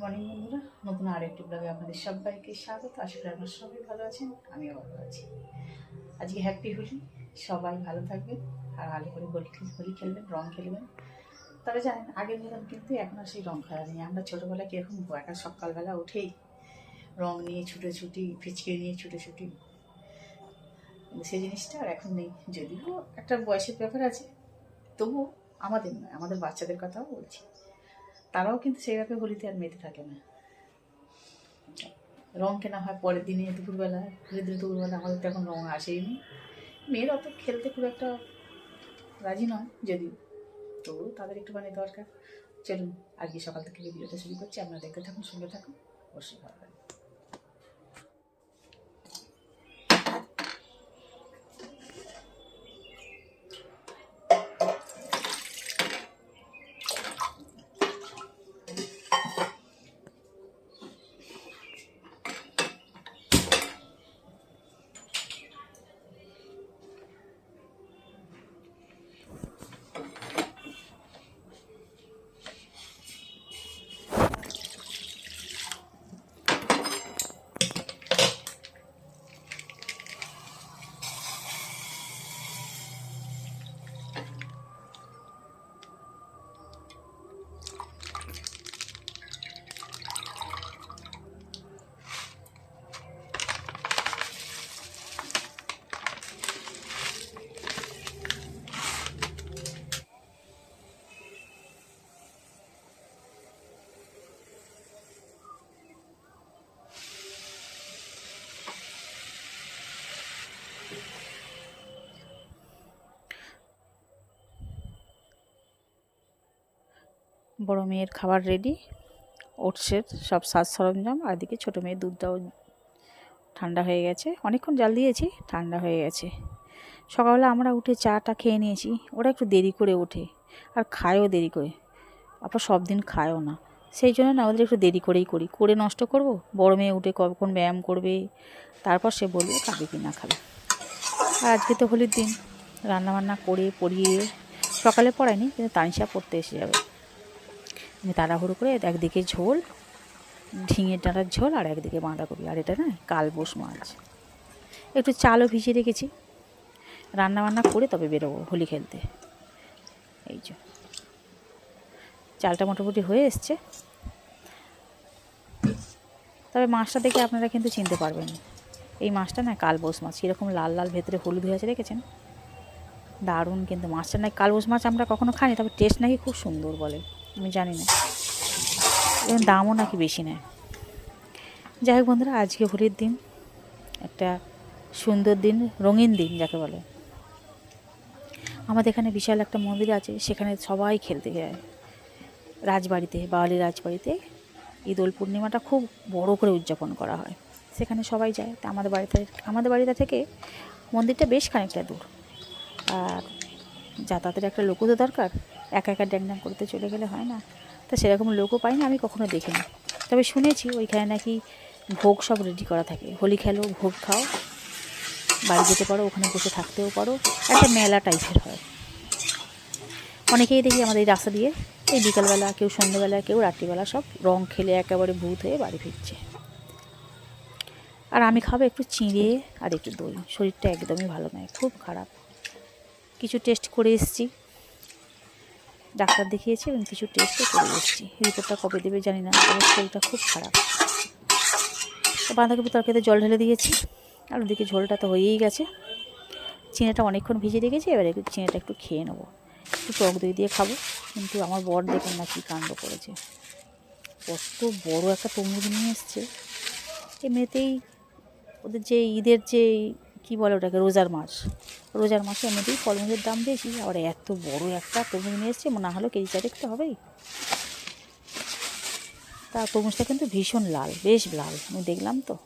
Morning বন্ধুরা। নতুন আরেকটি ব্লগে আপনাদের সবাইকে স্বাগত। আশা করি আপনারা সবাই ভালো আছেন, আমিও ভালো আছি। আজকে হ্যাপি হোলি, সবাই ভালো থাকবেন, আর ভালো করে হোলি হোলি খেলবেন, রং খেলবেন। তবে জানেন, আগের মতন কিন্তু এখন আর সেই রং খেলা নেই। আমরা ছোটোবেলায় কীরকম একা সকালবেলা উঠেই রং নিয়ে ছুটোছুটি, ফিচকে নিয়ে ছুটোছুটি। সেই জিনিসটা আর এখন নেই। যদিও একটা বয়সের ব্যাপার আছে, তবুও আমাদের নয়, আমাদের বাচ্চাদের কথাও বলছি। তারাও কিন্তু সেইভাবে হোলিতে আর মেতে থাকে না। রং কেনা হয় পরের দিনে দুপুরবেলা হরিদ্র দুপুরবেলা আমাদের তো এখন রং আসেইনি মেয়েরা অত খেলতে খুব একটা রাজি নয় যদিও তো তাদের একটুখানি দরকার। চলুন, আজকে সকাল থেকে ভিডিওটা শুরু করছি। আপনারা দেখতে থাকুন শুনে থাকুন। অবশ্যই ভালো লাগবে বড় মেয়ের খাবার রেডি ওটসের সব সাজ সরঞ্জাম, আর এদিকে ছোটো মেয়ের দুধটাও ঠান্ডা হয়ে গেছে। অনেকক্ষণ জাল দিয়েছি, ঠান্ডা হয়ে গেছে। সকালবেলা আমরা উঠে চাটা খেয়ে নিয়েছি, ওরা একটু দেরি করে ওঠে, আর খায়ও দেরি করে। আবার সব দিন খায়ও না। সেই জন্য না ওদের একটু দেরি করেই করি। করে নষ্ট করব? বড় মেয়ে উঠে কখন ব্যায়াম করবে? তারপর সে বলবে খাবে কি না খাবে? আর আজকে তো হোলির দিন। রান্নাবান্না করে পড়িয়ে সকালে পড়ায়নি, কিন্তু তানিশা পড়তে এসে যাবে। তাড়াহুড়ো করে একদিকে ঝোল ঝিঙে ডাঁটার ঝোল আর একদিকে বাঁধাকপি। আর এটা না, কালবোস মাছ। একটু চালও ভিজিয়ে রেখেছি। রান্না বান্না করে তবে বেরোবো হোলি খেলতে। এই যে। চালটা মোটামুটি হয়ে এসছে। তবে মাছটা দেখে আপনারা কিন্তু চিনতে পারবেন। এই মাছটা না কালবোস মাছ, কীরকম লাল লাল ভেতরে হলুদ হয়ে আছে, দেখেছেন? দারুণ কিন্তু মাছটা। না, কালবোস মাছ আমরা কখনো খাইনি, তবে টেস্ট নাকি খুব সুন্দর বলে। আমি জানি না। এবং দামও নাকি বেশি নেয়। যাই হোক বন্ধুরা, আজকে হোলির দিন, একটা সুন্দর দিন, রঙিন দিন যাকে বলে। আমাদের এখানে বিশাল একটা মন্দির আছে, সেখানে সবাই খেলতে যায়। রাজবাড়িতে বাওয়ালি রাজবাড়িতে ঈদ উল পূর্ণিমাটা খুব বড় করে উদযাপন করা হয়। সেখানে সবাই যায়, তা আমাদের বাড়িতে আমাদের বাড়িতে থেকে মন্দিরটা বেশ খানিকটা দূর। আর যাতায়াতের একটা লোকও তো দরকার। একা একা ড্যাং ড্যাং করতে চলে গেলে হয় না। তা সেরকম লোকও পাই না, আমি কখনো দেখিনি। তবে শুনেছি ওইখানে নাকি ভোগ সব রেডি করা থাকে। হোলি খেলো, ভোগ খাও, বাড়ি যেতে পারো, ওখানে বসে থাকতেও পারো। একটা মেলা টাইপের হয়। অনেকেই দেখি আমাদের এই রাস্তা দিয়ে এই বিকালবেলা, কেউ সন্ধ্যেবেলা, কেউ রাত্রিবেলা সব রং খেলে একেবারে ভূত হয়ে বাড়ি ফিরছে। আর আমি খাব একটু চিঁড়ে আর একটু দই। শরীরটা একদমই ভালো নয়, খুব খারাপ। কিছু টেস্ট করে এসেছি। ডাক্তার দেখিয়েছি এবং কিছু টেস্টও করে এসেছি। রিপোর্টটা কবে দেবে জানি না আমার শরীরটা খুব খারাপ। তো বাঁধাকপি তরকারিতে জল ঢেলে দিয়েছি। আর ওদিকে ঝোলটা তো হয়েই গেছে। চিনিটা অনেকক্ষণ ভিজে রেখেছি, এবার একটু চিনিটা একটু খেয়ে নেব। একটু টক দই দিয়ে খাব, কিন্তু আমার বর দেখুন না কী কাণ্ড করেছে। কত বড় একটা তরমুজ নিয়ে এসছে। এমনিতেই ওদের যে ঈদের যে কী বলে ওটাকে? রোজার মাস। রোজার মাসে এমনিতেই ফলমূলের দাম বেশি। আবার এত বড় একটা তরমুজ নিয়ে এসছে না হলেও কেজি চারেক তো হবেই। তা তরমুজটা কিন্তু ভীষণ লাল, বেশ লাল। আমি দেখলাম তো।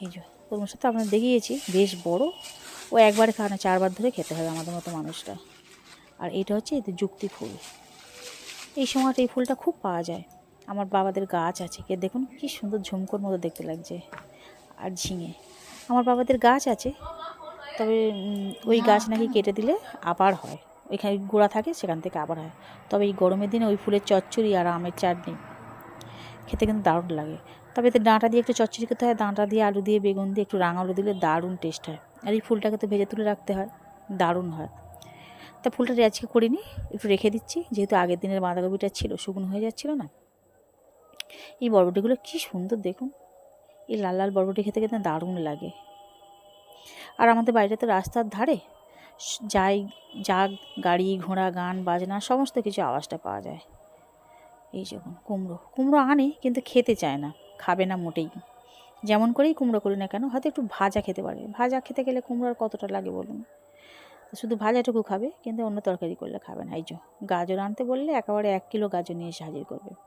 এই যে, তরমুজটা তো আপনার দেখিয়েছি, বেশ বড়। ও একবার খায় না, চারবার ধরে খেতে হবে আমাদের মতো মানুষটা। আর এটা হচ্ছে এতে যুক্তি ফুল। এই সময়টা এই ফুলটা খুব পাওয়া যায়। আমার বাবাদের গাছ আছে, কে দেখুন কি সুন্দর ঝুমকোর মতো দেখতে লাগছে। আর ঝিঙে। আমার বাবাদের গাছ আছে, তবে ওই গাছ নাকি কেটে দিলে আবার হয়। ওইখানে গোড়া থাকে, সেখান থেকে আবার হয়। তবে এই গরমের দিনে ওই ফুলের চচ্চড়ি আর আমের চাটনি খেতে কিন্তু দারুণ লাগে। তবে এতে ডাঁটা দিয়ে একটু চচ্চড়ি করতে হয়, ডাঁটা দিয়ে আলু দিয়ে বেগুন দিয়ে একটু রাঙা আলু দিলে দারুণ টেস্ট হয়। আর এই ফুলটাকে তো ভেজে তুলে রাখতে হয়, দারুণ হয়। তা ফুলটা আজকে করিনি, একটু রেখে দিচ্ছি, যেহেতু আগের দিনের বাঁধাকপিটা ছিল, শুকনো হয়ে যাচ্ছিল না। এই বরবটিগুলো কী সুন্দর দেখুন। এই লাল লাল বরবটি খেতে খেতে দারুণ লাগে। আর আমাদের বাড়িটা তো রাস্তার ধারে। যাই যা গাড়ি, ঘোড়া, গান, বাজনা, সমস্ত কিছু আওয়াজটা পাওয়া যায়। এই যখন কুমড়ো। কুমড়ো আনে, কিন্তু খেতে চায় না। খাবে না মোটেই। যেমন করেই কুমড়ো করি না কেন, হয়তো একটু ভাজা খেতে পারে। ভাজা খেতে গেলে কুমড়ো আর কতটা লাগে বলুন? শুধু ভাজাটুকু খাবে, কিন্তু অন্য তরকারি করলে খাবে না। এই যে, গাজর আনতে বললে একেবারে এক কিলো গাজর নিয়ে এসে হাজির করবে।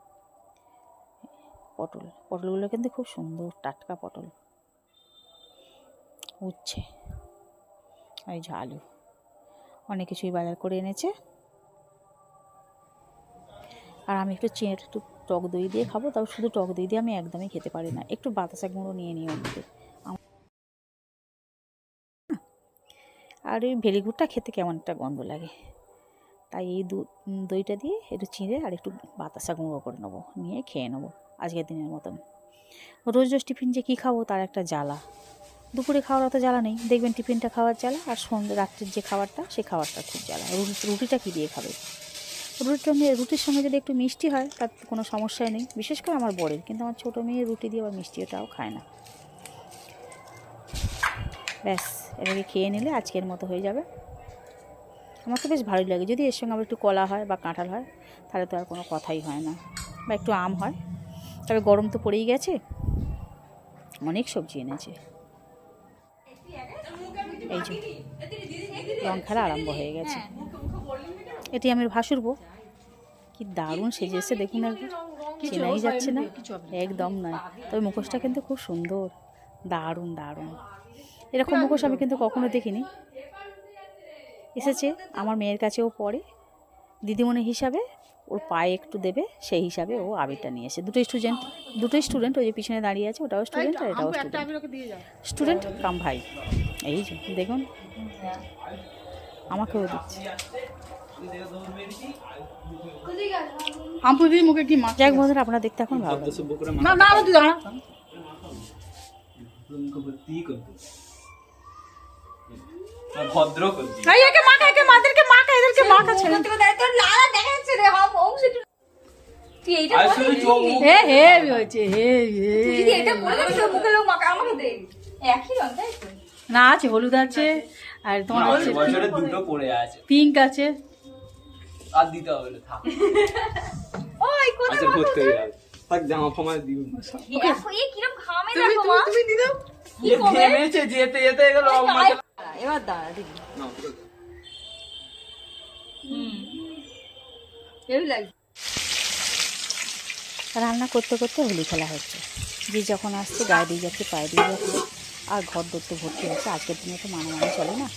পটল। পটলগুলো কিন্তু খুব সুন্দর, টাটকা পটল। উচ্ছে এই যে আলু। অনেক কিছুই বাজার করে এনেছে। আর আমি একটু চেঁড় একটু টক দই দিয়ে খাব, তাও শুধু টক দই দিয়ে আমি একদমই খেতে পারি না। একটু বাতাসা গুঁড়ো নিয়ে নিই ওর আর ওই ভেলিগুড়টা খেতে কেমন একটা গন্ধ লাগে। তাই এই দইটা দিয়ে একটু চিঁড়ে আর একটু বাতাসা গুঁড়ো করে নেব, নিয়ে খেয়ে নেব। আজকের দিনের মতন। রোজ রোজ টিফিন যে কী খাব তার একটা জ্বালা। দুপুরে খাওয়ার অত জ্বালা নেই। দেখবেন টিফিনটা খাওয়ার জ্বালা আর সন্ধ্যে রাত্রির যে খাবারটা সেই খাবারটা খুব জ্বালা। রুটি রুটিটা কী দিয়ে খাবে? রুটির সঙ্গে রুটির সঙ্গে যদি একটু মিষ্টি হয়, তার কোনো সমস্যাই নেই। বিশেষ করে আমার বরের। কিন্তু আমার ছোটো মেয়ে রুটি দিয়ে আবার মিষ্টিটাও খায় না। ব্যাস, এটাকে খেয়ে নিলে আজকের মতো হয়ে যাবে। আমার তো বেশ ভালোই লাগে। যদি এর সঙ্গে আবার একটু কলা হয় বা কাঁঠাল হয়, তাহলে তো আর কোনো কথাই হয় না। বা একটু আম হয় তবে গরম তো পড়েই গেছে। অনেক সবজি এনেছে। এই যে রং খেলা আরম্ভ হয়ে গেছে। এটি আমি ভাসুরবো কি দারুণ সেজেছে দেখুন একবার। চেনাই যাচ্ছে না। একদম নয়। তবে মুখোশটা কিন্তু খুব সুন্দর। দারুণ দারুণ। এরকম মুখোশ আমি কিন্তু কখনো দেখিনি। এসেছে আমার মেয়ের কাছেও পড়ে। দিদিমণি হিসাবে ওর পায়ে একটু দেবে সেই হিসাবে ও আবিরটা নিয়ে এসে দুটো স্টুডেন্ট দুটো স্টুডেন্ট ওই যে পিছনে দাঁড়িয়ে আছে ওটাও স্টুডেন্ট আর এটাও স্টুডেন্ট স্টুডেন্ট কাম ভাই। এই যে দেখুন। আমাকেও দিচ্ছে। হাম্পু মুখে কি মাছ যাক বন্ধুরা আপনারা দেখতে এখন ভালো না না তুই দাঁড়া। ভদ্র করছি একে মাখা একে মাদেরকে শুধু চোখ মুখ হে হে হয়েছে হে হে। তুই যদি এটা বলে দিস তোর মুখে লোক মাখা আমাকে দে। একই রং তাই তো? না আছে হলুদ আছে আর তোমার হচ্ছে দুটো পড়ে আছে। পিঙ্ক আছে। আর দিতে হবে না থাক। ওই কোথায় আচ্ছা ভর্তি হয়ে থাক জামা ফামা দিও এই কিরম ঘামে দেখো মা। তুমি দি দাও কি করবে? যেতে যেতে এগুলো এবার দাঁড়া দিদি লাগছে রান্না করতে করতে হোলি খেলা হচ্ছে। যে যখন আসছে গায়ে দিয়ে যাচ্ছে, পায়ে দিয়ে যাচ্ছে, আর ঘর দত্ত ভর্তি হচ্ছে। আজকের দিনে তো মানা মানে চলে না।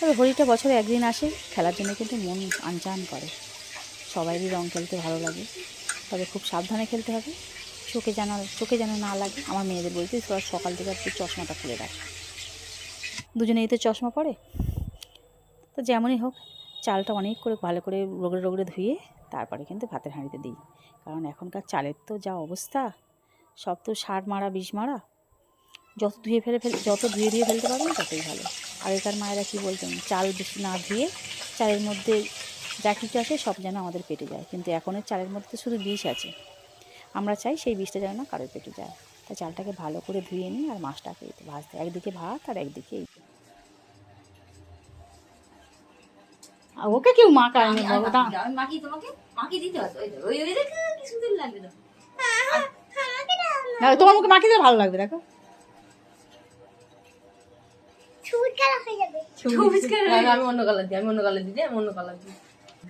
তবে হোলিটা বছরে একদিন আসে, খেলার জন্য কিন্তু মন আনচান করে। সবাইরই রং খেলতে ভালো লাগে। তবে খুব সাবধানে খেলতে হবে। চোখে যেন চোখে যেন না লাগে। আমার মেয়েদের বলছি, তোরা সকাল থেকে একটু চশমাটা খুলে রাখ। দুজনেই তো চশমা পরে। তো যেমনই হোক চালটা অনেক করে ভালো করে রগড়ে রগড়ে ধুয়ে তারপরে কিন্তু ভাতের হাঁড়িতে দিই। কারণ এখনকার চালের তো যা অবস্থা, সব তো সার মারা, বিষ মারা। যত ধুয়ে ফেলে ফেলে, যত ধুয়ে ধুয়ে ফেলতে পারবেন ততই ভালো। আগেকার মায়েরা কী বলতেন, চাল বেশি না ধুয়ে চালের মধ্যে যা কিছু আছে সব যেন আমাদের পেটে যায়। কিন্তু এখনের চালের মধ্যে তো শুধু বিষ আছে। আমরা চাই সেই বিষটা যেন না কারোর পেটে যায়। তাই চালটাকে ভালো করে ধুয়ে নিই আর মাছটাকে ভাজতে একদিকে ভাত আর একদিকে এই ওকে কেউ মাখায় নি বাবা আমি মাকি তোমাকে মাকি দিতে হবে ওই ওই দেখো কি সুন্দর লাগবে তো। না, তোমার মুখে মাখিয়ে দিলে ভালো লাগবে দেখো। আমি আমি অন্য কালার দিই আমি অন্য কালার দিই আমি অন্য কালার দিই।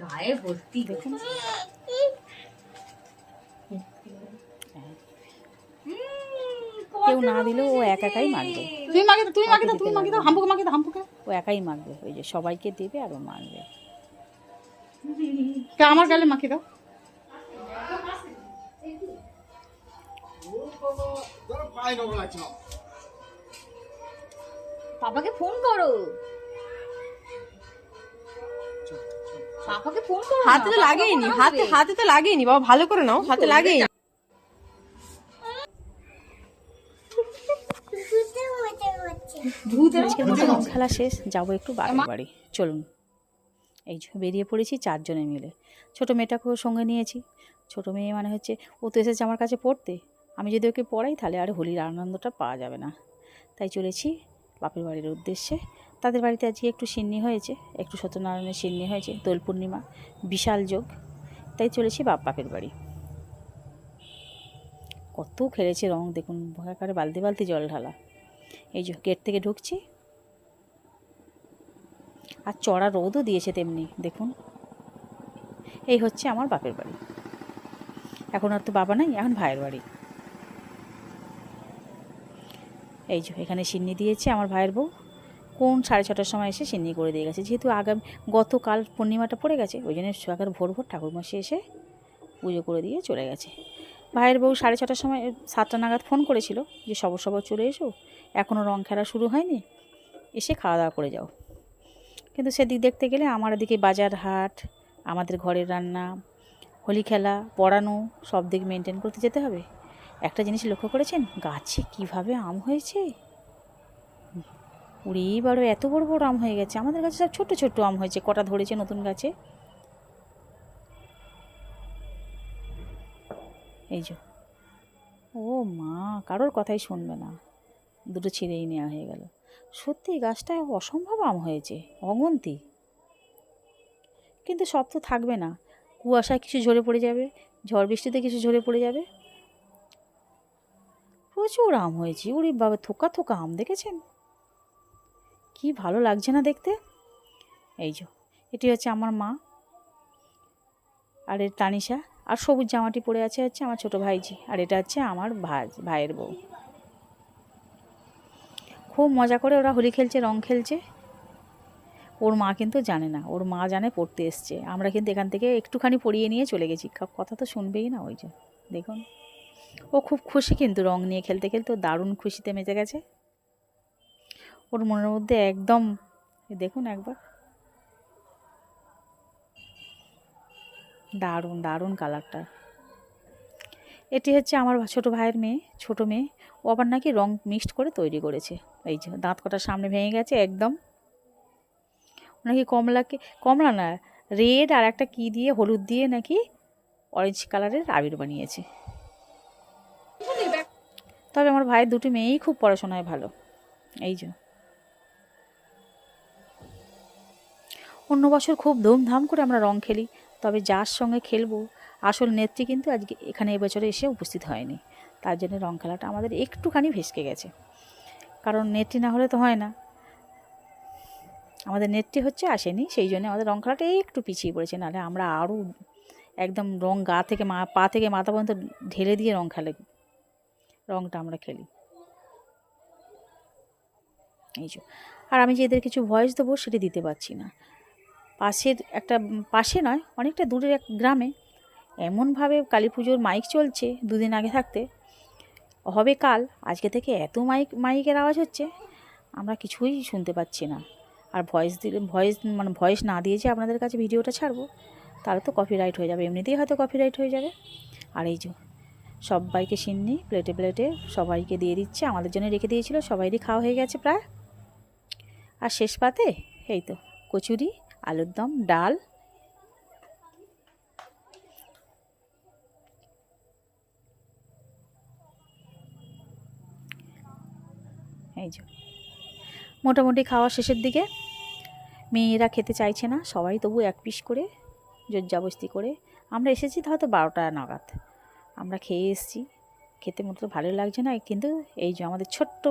গায়ে ভর্তি দেখুন কেউ না দিলেও ও একা একাই মাখবে। তুমি দাও তুমি দাও তুমি দাও হাম্পুকে দাও হাম্পুকে। ও একাই মাখবে ওই যে সবাইকে দেবে আর ও মাখবে। কে আমার গালে মাখিয়ে দাও। বাবাকে ফোন করো। পাপাকে ফোন করো হাতে তো লাগেইনি হাতে হাতে তো লাগেইনি বাবা ভালো করে নাও হাতে লাগেইনি খেলা শেষ যাব একটু বাড়ি বাড়ি। চলুন। এই বেরিয়ে পড়েছি চারজনে মিলে। ছোটো মেয়েটাকেও সঙ্গে নিয়েছি। ছোটো মেয়ে মানে হচ্ছে, ও তো এসেছে আমার কাছে পড়তে। আমি যদি ওকে পড়াই তাহলে আর হোলির আনন্দটা পাওয়া যাবে না। তাই চলেছি বাপের বাড়ির উদ্দেশ্যে। তাদের বাড়িতে আজকে একটু সিন্নি হয়েছে, একটু সত্যনারায়ণের সিন্নি হয়েছে, দোল পূর্ণিমা, বিশাল যোগ। তাই চলেছি বাপ বাপের বাড়ি। কত খেলেছে রং দেখুন, ভয়াকারে বালতি বালতি জল ঢালা। এই যে গেট থেকে ঢুকছি আর চড়া রোদও দিয়েছে তেমনি, দেখুন। এই হচ্ছে আমার বাপের বাড়ি। এখন আর তো বাবা নাই, এখন ভাইয়ের বাড়ি। এই যে, এখানে সিন্নি দিয়েছে আমার ভাইয়ের বউ। কোন সাড়ে ছটার সময় এসে সিন্নি করে দিয়ে গেছে? যেহেতু আগামী, গতকাল পূর্ণিমাটা পড়ে গেছে, ওই জন্য সকাল ভোর ভোর ঠাকুরমশাই এসে পুজো করে দিয়ে চলে গেছে। ভাইয়ের বউ সাড়ে ছটার সময় সাতটা নাগাদ ফোন করেছিল যে, সবর সবর চলে এসো এখনও রং খেলা শুরু হয়নি, এসে খাওয়া দাওয়া করে যাও। কিন্তু সেদিক দেখতে গেলে আমার এদিকে বাজার হাট, আমাদের ঘরের রান্না, হোলি খেলা, পড়ানো, সব দিক মেনটেন করতে যেতে হবে। একটা জিনিস লক্ষ্য করেছেন? গাছে কীভাবে আম হয়েছে? উড়ি বড় এত বড় বড় আম হয়ে গেছে। আমাদের গাছে সব ছোট ছোট আম হয়েছে। কটা ধরেছে নতুন গাছে? এই যে। ও মা, কারোর কথাই শুনবে না। দুটো ছিঁড়েই নেওয়া হয়ে গেল। সত্যি গাছটায় অসম্ভব আম হয়েছে, অগন্তি। কিন্তু সব তো থাকবে না। কুয়াশায় কিছু ঝরে পড়ে যাবে, ঝড় বৃষ্টিতে কিছু ঝরে পড়ে যাবে। প্রচুর আম হয়েছে উড়ি বাবা, থোকা থোকা আম দেখেছেন? কি ভালো লাগছে না দেখতে? এই যে, এটি হচ্ছে আমার মা আর এর তানিশা আর সবুজ জামাটি পরে আছে হচ্ছে আমার ছোট ভাইজি, আর এটা হচ্ছে আমার ভাই ভাইয়ের বউ। খুব মজা করে ওরা হোলি খেলছে, রং খেলছে। ওর মা কিন্তু জানে না, ওর মা জানে পড়তে এসছে। আমরা কিন্তু এখান থেকে একটুখানি পড়িয়ে নিয়ে চলে গেছি। কথা তো শুনবেই না ওই যে, দেখুন। ও খুব খুশি কিন্তু রং নিয়ে খেলতে খেলতে ও দারুণ খুশিতে মেতে গেছে। ওর মনের মধ্যে একদম দেখুন একবার। দারুণ দারুণ কালারটা এটি হচ্ছে আমার ছোট ভাইয়ের মেয়ে, ছোট মেয়ে। ও আবার নাকি রং মিক্সড করে তৈরি করেছে। এই যে দাঁত কটার সামনে ভেঙে গেছে একদম। নাকি কমলাকে কমলা না, রেড আর একটা কী দিয়ে, হলুদ দিয়ে নাকি অরেঞ্জ কালারের আবির বানিয়েছে। তবে আমার ভাইয়ের দুটি মেয়েই খুব পড়াশোনায় ভালো। এই যে। অন্য বছর খুব ধুমধাম করে আমরা রং খেলি, তবে যার সঙ্গে খেলব আসল নেত্রী কিন্তু আজকে এখানে এবছরে এসে উপস্থিত হয়নি। তার জন্য রং খেলাটা আমাদের একটুখানি ভেসকে গেছে। কারণ নেত্রী না হলে তো হয় না। আমাদের নেত্রী হচ্ছে আসেনি, সেই জন্য আমাদের রং খেলাটা একটু পিছিয়ে পড়েছে। নাহলে আমরা আরও একদম রং গা থেকে মা, পা থেকে মাথা পর্যন্ত ঢেলে দিয়ে রং খেলে, রংটা আমরা খেলি। এই যে। আর আমি যে এদের কিছু ভয়েস দেবো সেটা দিতে পারছি না। পাশের একটা, পাশে নয়, অনেকটা দূরের এক গ্রামে এমনভাবে কালী পুজোর মাইক চলছে দুদিন আগে থাকতে। হবে কাল, আজকে থেকে এত মাইক মাইকের আওয়াজ হচ্ছে, আমরা কিছুই শুনতে পাচ্ছি না। আর ভয়েস দিলে ভয়েস মানে ভয়েস না দিয়ে যে আপনাদের কাছে ভিডিওটা ছাড়বো, তাহলে তো কপিরাইট হয়ে যাবে। এমনিতেই হয়তো কপিরাইট হয়ে যাবে। আর এই যে, সবাইকে সিন্নি প্লেটে প্লেটে সবাইকে দিয়ে দিচ্ছে, আমাদের জন্য রেখে দিয়েছিল, সবাইরই খাওয়া হয়ে গেছে প্রায়। আর শেষ পাতে, এই তো, কচুরি, আলুর দম, ডাল এই যে। মোটামুটি খাওয়া শেষের দিকে। মেয়েরা খেতে চাইছে না, সবাই তবু এক পিস করে, জোরজাবস্তি করে। আমরা এসেছি তো হয়তো বারোটা নাগাদ। আমরা খেয়ে এসেছি। খেতে মতো ভালো লাগছে না, কিন্তু এই যে আমাদের ছোট্ট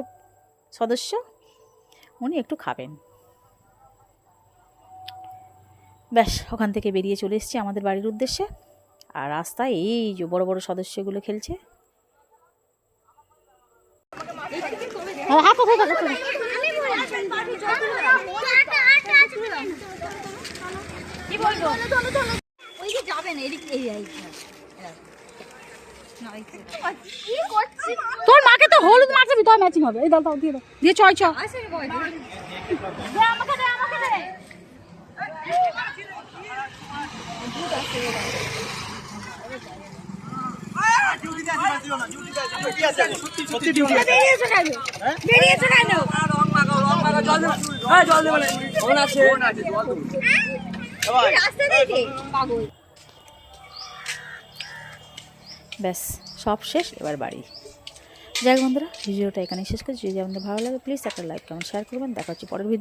সদস্য, উনি একটু খাবেন। ব্যাস, ওখান থেকে বেরিয়ে চলে এসেছি আমাদের বাড়ির উদ্দেশ্যে। আর রাস্তায় এই যে বড় বড় সদস্যগুলো খেলছে হাতে থেকে হাতে থেকে। কি বলব ওই যে যাবেন এদিক এই তোর মাকে তো হলুদ মারছে ভিতরে ম্যাচিং হবে। এই দাও দাও, দিয়ে দাও। দিয়ে ছয় ছ আসে কই দে আমাকে দে আমাকে দে। ব্যাস সব শেষ এবার বাড়ি। যাই বন্ধুরা ভিডিওটা এখানে শেষ করছি। যদি আপনাদের ভালো লাগে প্লিজ একটা লাইক কমেন্ট শেয়ার করবেন। দেখা হচ্ছে পরের ভিডিও